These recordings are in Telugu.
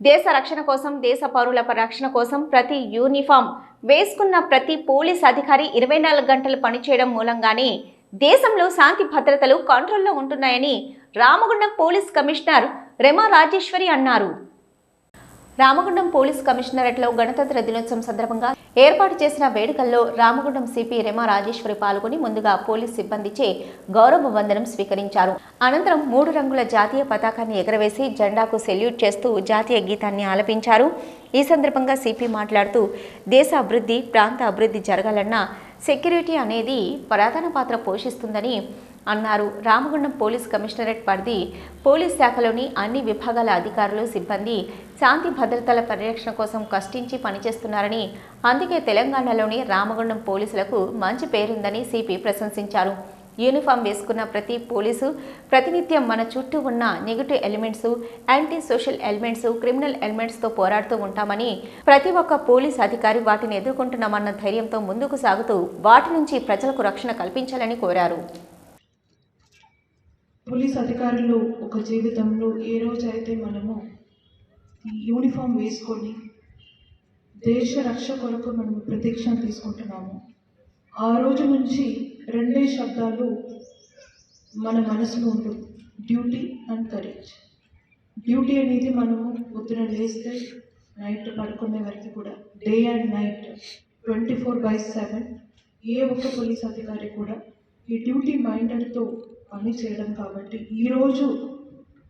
దేశ రక్షణ కోసం దేశ పౌరుల రక్షణ కోసం ప్రతి యూనిఫామ్ వేసుకున్న ప్రతి పోలీస్ అధికారి ఇరవై నాలుగు గంటలు పనిచేయడం మూలంగానే దేశంలో శాంతి భద్రతలు కంట్రోల్లో ఉంటున్నాయని రామగుండం పోలీస్ కమిషనర్ రెమా రాజేశ్వరి అన్నారు. రామగుండం పోలీస్ కమిషనరేట్లో గణతంత్ర దినోత్సవం సందర్భంగా ఏర్పాటు చేసిన వేడుకల్లో రామగుండం సిపి రెమా రాజేశ్వరి పాల్గొని ముందుగా పోలీస్ సిబ్బందిచే గౌరవ వందనం స్వీకరించారు. అనంతరం మూడు రంగుల జాతీయ పతాకాన్ని ఎగరవేసి జెండాకు సెల్యూట్ చేస్తూ జాతీయ గీతాన్ని ఆలపించారు. ఈ సందర్భంగా సిపి మాట్లాడుతూ దేశ అభివృద్ధి ప్రాంత అభివృద్ధి జరగాలన్నా సెక్యూరిటీ అనేది ప్రధాన పాత్ర పోషిస్తుందని అన్నారు. రామగుండం పోలీస్ కమిషనరేట్ పరిధి పోలీస్ శాఖలోని అన్ని విభాగాల అధికారులు సిబ్బంది శాంతి భద్రతల పరిరక్షణ కోసం కష్టించి పనిచేస్తున్నారని అందుకే తెలంగాణలోని రామగుండం పోలీసులకు మంచి పేరుందని సిపి ప్రశంసించారు. యూనిఫామ్ వేసుకున్న ప్రతి పోలీసు ప్రతినిత్యం మన చుట్టూ ఉన్న negative elements anti social elements criminal ఎలిమెంట్స్తో పోరాడుతూ ఉంటామని ప్రతి ఒక్క పోలీస్ అధికారి వాటిని ఎదుర్కొంటున్నామన్న ధైర్యంతో ముందుకు సాగుతూ వాటి నుంచి ప్రజలకు రక్షణ కల్పించాలని కోరారు. పోలీస్ అధికారులు ఒక జీవితంలో ఏ రోజైతే మనము యూనిఫామ్ వేసుకొని దేశ రక్ష కొరకు మనము ప్రతీక్ష తీసుకుంటున్నాము ఆ రోజు నుంచి రెండే శబ్దాలు మన మనసులో ఉంటుంది డ్యూటీ అండ్ కరేజ్. డ్యూటీ అనేది మనము పొద్దున లేస్తే నైట్ పడుకునే వరకు కూడా day and night twenty four by seven ఏ ఒక్క పోలీస్ అధికారి కూడా ఈ డ్యూటీ మైండెడ్తో పని చేయడం కాబట్టి ఈరోజు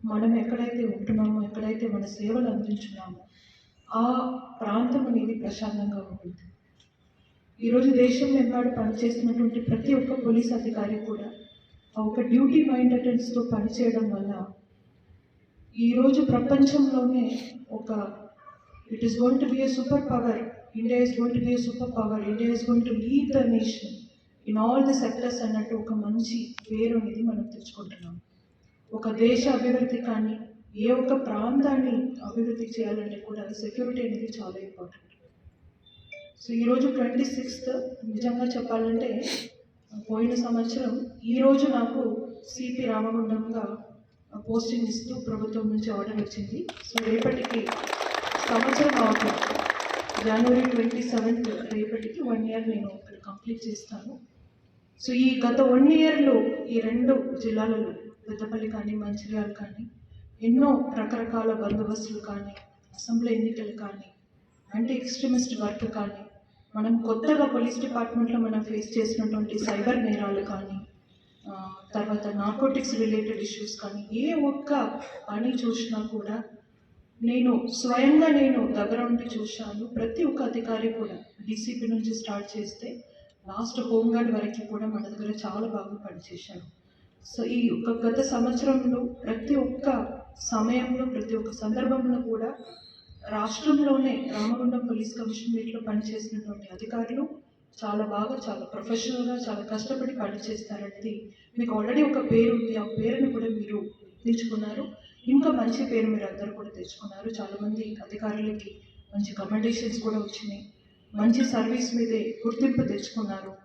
మనం ఎక్కడైతే ఉంటున్నామో ఎక్కడైతే మన సేవలు అందించున్నామో ఆ ప్రాంతం అనేది ప్రశాంతంగా ఉంటుంది. ఈరోజు దేశంలో ఎంబాడు పనిచేస్తున్నటువంటి ప్రతి ఒక్క పోలీస్ అధికారి కూడా ఆ ఒక డ్యూటీ మైండెడ్స్తో పనిచేయడం వల్ల ఈరోజు ప్రపంచంలోనే ఒక it is going to be a super power India is going to be a super power India is going to lead the nation in all the sectors అన్నట్టు ఒక మంచి పేరు అనేది మనం తెచ్చుకుంటున్నాం. ఒక దేశ అభివృద్ధి కానీ ఏ ఒక్క ప్రాంతాన్ని అభివృద్ధి చేయాలంటే కూడా సెక్యూరిటీ అనేది చాలా ఇంపార్టెంట్ సో ఈరోజు ట్వంటీ సిక్స్త్ నిజంగా చెప్పాలంటే పోయిన సంవత్సరం ఈరోజు నాకు సిపి రామగుండంగా పోస్టింగ్ ఇస్తూ ప్రభుత్వం నుంచి ఆర్డర్ వచ్చింది. సో రేపటికి సంవత్సరం అవుతుంది జనవరి ట్వంటీ సెవెంత్ రేపటికి వన్ ఇయర్ నేను ఇక్కడ కంప్లీట్ చేస్తాను. సో ఈ గత వన్ ఇయర్లో ఈ రెండు జిల్లాలలో పెద్దపల్లి కానీ మంచిర్యాల కానీ ఎన్నో రకరకాల బందోబస్తులు కానీ అసెంబ్లీ ఎన్నికలు కానీ యాంటీ ఎక్స్ట్రీమిస్ట్ వర్క్ కానీ మనం కొత్తగా పోలీస్ డిపార్ట్మెంట్లో మనం ఫేస్ చేసినటువంటి సైబర్ నేరాలు కానీ తర్వాత నార్కోటిక్స్ రిలేటెడ్ ఇష్యూస్ కానీ ఏ ఒక్క పని చూసినా కూడా నేను స్వయంగా నేను దగ్గర ఉండి చూశాను. ప్రతి ఒక్క అధికారి కూడా డీసీపీ నుంచి స్టార్ట్ చేస్తే లాస్ట్ హోంగార్డ్ వరకు కూడా మన దగ్గర చాలా బాగా పనిచేశారు. సో ఈ ఒక గత సంవత్సరంలో ప్రతి ఒక్క సమయంలో ప్రతి ఒక్క సందర్భంలో కూడా రాష్ట్రంలోనే రామగుండం పోలీస్ కమిషనరేట్లో పనిచేసినటువంటి అధికారులు చాలా బాగా చాలా ప్రొఫెషనల్గా చాలా కష్టపడి పనిచేస్తారనేది మీకు ఆల్రెడీ ఒక పేరు ఉంది. ఆ పేరుని కూడా మీరు తెచ్చుకున్నారు ఇంకా మంచి పేరు మీరు అందరూ కూడా తెచ్చుకున్నారు. చాలామంది అధికారులకి మంచి కమెండేషన్స్ కూడా వచ్చినాయి. మంచి సర్వీస్ మీదే గుర్తింపు తెచ్చుకున్నారు.